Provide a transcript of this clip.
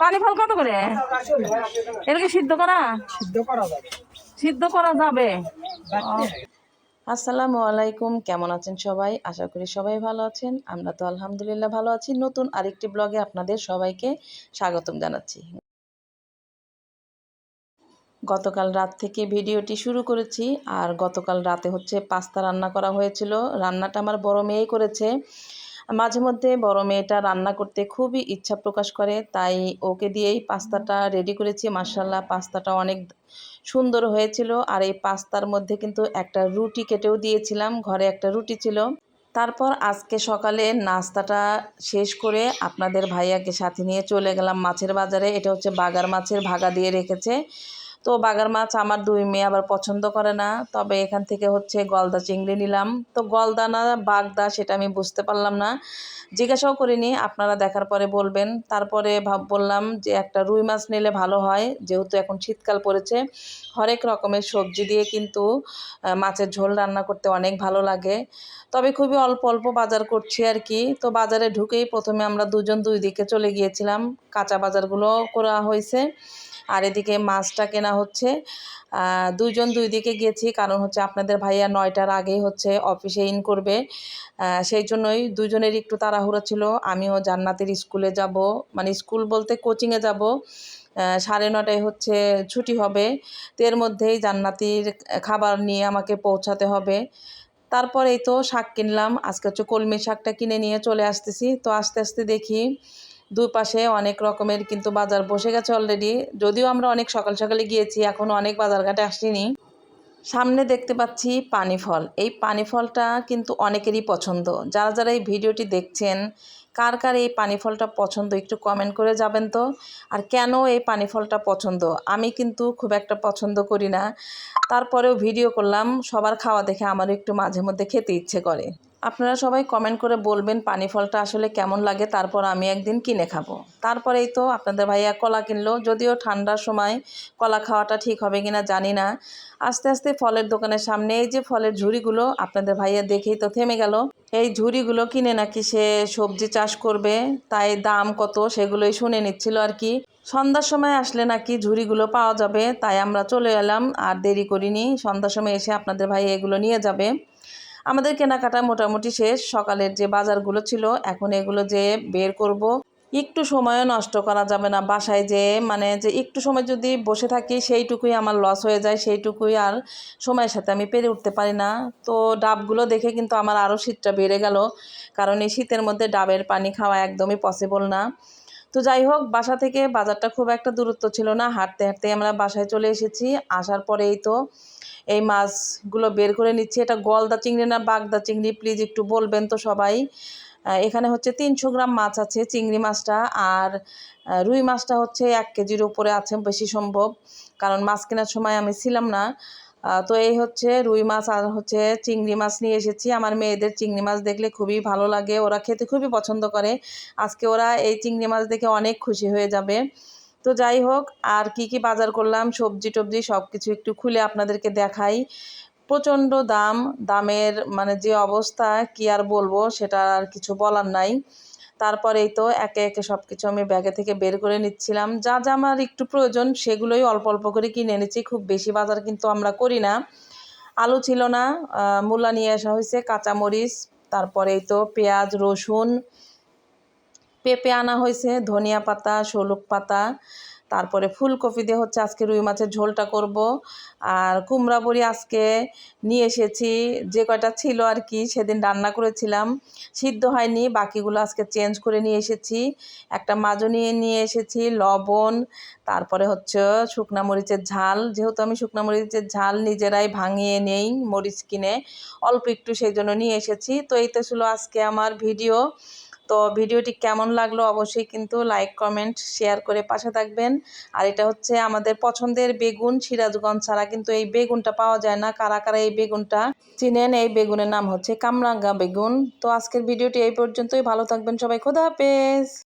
পানি ফল কত করে? এটা কি সিদ্ধ করা? সিদ্ধ করা যাবে। সিদ্ধ করা যাবে আসসালামু আলাইকুম, কেমন আছেন সবাই? আশা করি সবাই ভালো আছেন। আমরা তো আলহামদুলিল্লাহ ভালো আছি। নতুন আরেকটি ব্লগে আপনাদের সবাইকে স্বাগতম জানাচ্ছি। গতকাল রাত থেকে ভিডিওটি শুরু করেছি, আর গতকাল রাতে হচ্ছে পাস্তা রান্না করা হয়েছিল। রান্নাটা আমার বড় মেয়ে করেছে। মাঝে মধ্যে বড় মেয়েটা রান্না করতে খুবই ইচ্ছা প্রকাশ করে, তাই ওকে দিয়েই পাস্তাটা রেডি করেছি। মার্শাল্লাহ পাস্তাটা অনেক সুন্দর হয়েছিল। আর এই পাস্তার মধ্যে কিন্তু একটা রুটি কেটেও দিয়েছিলাম, ঘরে একটা রুটি ছিল। তারপর আজকে সকালে নাস্তাটা শেষ করে আপনাদের ভাইয়াকে সাথে নিয়ে চলে গেলাম মাছের বাজারে। এটা হচ্ছে বাগার মাছের ভাগা দিয়ে রেখেছে। তো বাগার মাছ আমার দুই মেয়ে আবার পছন্দ করে না। তবে এখান থেকে হচ্ছে গলদা চিংড়ি নিলাম। তো গলদা না, বাগদা সেটা আমি বুঝতে পারলাম না। জিজ্ঞাসাও করিনি, আপনারা দেখার পরে বলবেন। তারপরে ভাব, বললাম যে একটা রুই মাছ নিলে ভালো হয়, যেহেতু এখন শীতকাল পড়েছে। হরেক রকমের সবজি দিয়ে কিন্তু মাছের ঝোল রান্না করতে অনেক ভালো লাগে। তবে খুবই অল্প অল্প বাজার করছি আর কি। তো বাজারে ঢুকেই প্রথমে আমরা দুজন দুই দিকে চলে গিয়েছিলাম। কাঁচা বাজারগুলো করা হয়েছে। আর এদিকে মাছটা কেনা হচ্ছে। দুইজন দুই দিকে গিয়েছি কারণ হচ্ছে আপনাদের ভাইয়া নয়টার আগেই হচ্ছে অফিসে ইন করবে। সেই জন্যই দুজনের একটু তাড়াহুড়ো ছিল। আমিও জান্নাতের স্কুলে যাব মানে স্কুল বলতে কোচিংয়ে যাব। সাড়ে নটায় হচ্ছে ছুটি হবে, তো এর মধ্যেই জান্নাতির খাবার নিয়ে আমাকে পৌঁছাতে হবে। তারপর এই তো শাক কিনলাম, আজকে হচ্ছে কলমি শাকটা কিনে নিয়ে চলে আসতেছি। তো আস্তে আস্তে দেখি দুই পাশে অনেক রকমের কিন্তু বাজার বসে গেছে অলরেডি যদিও আমরা অনেক সকাল সকালে গিয়েছি এখনও অনেক বাজারঘাটে আসিনি। সামনে দেখতে পাচ্ছি পানি ফল। এই পানি ফলটা কিন্তু অনেকেরই পছন্দ। যারা যারা এই ভিডিওটি দেখছেন, কার কার এই পানি ফলটা পছন্দ একটু কমেন্ট করে যাবেন তো। আর কেন এই পানি ফলটা পছন্দ? আমি কিন্তু খুব একটা পছন্দ করি না। তারপরেও ভিডিও করলাম, সবার খাওয়া দেখে আমারও একটু মাঝে মধ্যে খেতে ইচ্ছে করে। আপনারা সবাই কমেন্ট করে বলবেন পানি ফলটা আসলে কেমন লাগে, তারপর আমি একদিন কিনে খাব। তারপরেই তো আপনাদের ভাইয়া কলা কিনলো, যদিও ঠান্ডার সময় কলা খাওয়াটা ঠিক হবে কিনা জানি না। আস্তে আস্তে ফলের দোকানের সামনে এই যে ফলের ঝুড়িগুলো আপনাদের ভাইয়া দেখেই তো থেমে গেল। এই ঝুড়িগুলো কিনে নাকি সে সবজি চাষ করবে, তাই দাম কত সেগুলোই শুনে নিচ্ছিল আর কি। সন্ধ্যার সময় আসলে নাকি ঝুড়িগুলো পাওয়া যাবে, তাই আমরা চলে এলাম, আর দেরি করিনি, সন্ধ্যার সময় এসে আপনাদের ভাই এগুলো নিয়ে যাবে। আমাদের কেনাকাটা মোটামুটি শেষ। সকালের যে বাজারগুলো ছিল, এখন এগুলো যে বের করব, একটু সময়ও নষ্ট করা যাবে না। বাসায় যে মানে যে একটু সময় যদি বসে থাকি, সেইটুকুই আমার লস হয়ে যায়, সেইটুকুই আর সময়ের সাথে আমি পেরে উঠতে পারি না। তো ডাবগুলো দেখে কিন্তু আমার আরও শীতটা বেড়ে গেল, কারণ এই শীতের মধ্যে ডাবের পানি খাওয়া একদমই পসিবল না। তো যাই হোক, বাসা থেকে বাজারটা খুব একটা দূরত্ব ছিল না। হাঁটতে হাঁটতে আমরা বাসায় চলে এসেছি। আসার পরেই তো এই মাছগুলো বের করে নিচ্ছি। এটা গলদা চিংড়ি না, বাগদা চিংড়ি প্লিজ একটু বলবেন তো সবাই। এখানে হচ্ছে তিনশো গ্রাম মাছ আছে চিংড়ি মাছটা, আর রুই মাছটা হচ্ছে এক কেজির উপরে আছে বেশি সম্ভব, কারণ মাছ কেনার সময় আমি ছিলাম না। তো এই হচ্ছে রুই মাছ আর হচ্ছে চিংড়ি মাছ নিয়ে এসেছি। আমার মেয়েদের চিংড়ি মাছ দেখলে খুবই ভালো লাগে, ওরা খেতে খুবই পছন্দ করে। আজকে ওরা এই চিংড়ি মাছ দেখে অনেক খুশি হয়ে যাবে। তো যাই হোক, আর কি কি বাজার করলাম, সবজি টবজি সব কিছু একটু খুলে আপনাদেরকে দেখাই। প্রচণ্ড দাম, দামের মানে যে অবস্থা, কি আর বলব, সেটা আর কিছু বলার নাই। তারপরেই তো একে একে সব কিছু আমি ব্যাগে থেকে বের করে নিচ্ছিলাম। যা যা আমার একটু প্রয়োজন, সেগুলোই অল্প অল্প করে কিনে এনেছি। খুব বেশি বাজার কিন্তু আমরা করি না। আলু ছিল না মূলা নিয়ে আসা হয়েছে, কাঁচামরিচ, তারপরেই তো পেঁয়াজ, রসুন পেঁপে আনা হয়েছে, ধনিয়া পাতা, শলুক পাতা, তারপরে ফুলকপি দিয়ে হচ্ছে আজকে রুই মাছের ঝোলটা করব। আর কুমড়া বড়ি আজকে নিয়ে এসেছি, যে কয়টা ছিল আর কি, সেদিন রান্না করেছিলাম। সিদ্ধ হয়নি, বাকিগুলো আজকে চেঞ্জ করে নিয়ে এসেছি। একটা মাজো নিয়ে নিয়ে এসেছি, লবণ, তারপরে হচ্ছে শুকনা মরিচের ঝাল। যেহেতু আমি শুকনা মরিচের ঝাল নিজেরাই ভাঙিয়ে নেই মরিচ কিনে, অল্প একটু সেই জন্য নিয়ে এসেছি। তো এইটা ছিল আজকে আমার ভিডিও। তো ভিডিওটি কেমন লাগল অবশ্যই কিন্তু লাইক কমেন্ট শেয়ার করে পাশে থাকবেন। আর এটা হচ্ছে আমাদের পছন্দের বেগুন সিরাজগঞ্জ ছাড়া কিন্তু এই বেগুনটা পাওয়া যায় না। কারা কারা এই বেগুনটা চিনেন? এই বেগুনের নাম হচ্ছে কামরাঙ্গা বেগুন। তো আজকের ভিডিওটি এই পর্যন্তই। ভালো থাকবেন সবাই। খোদা হাফেজ।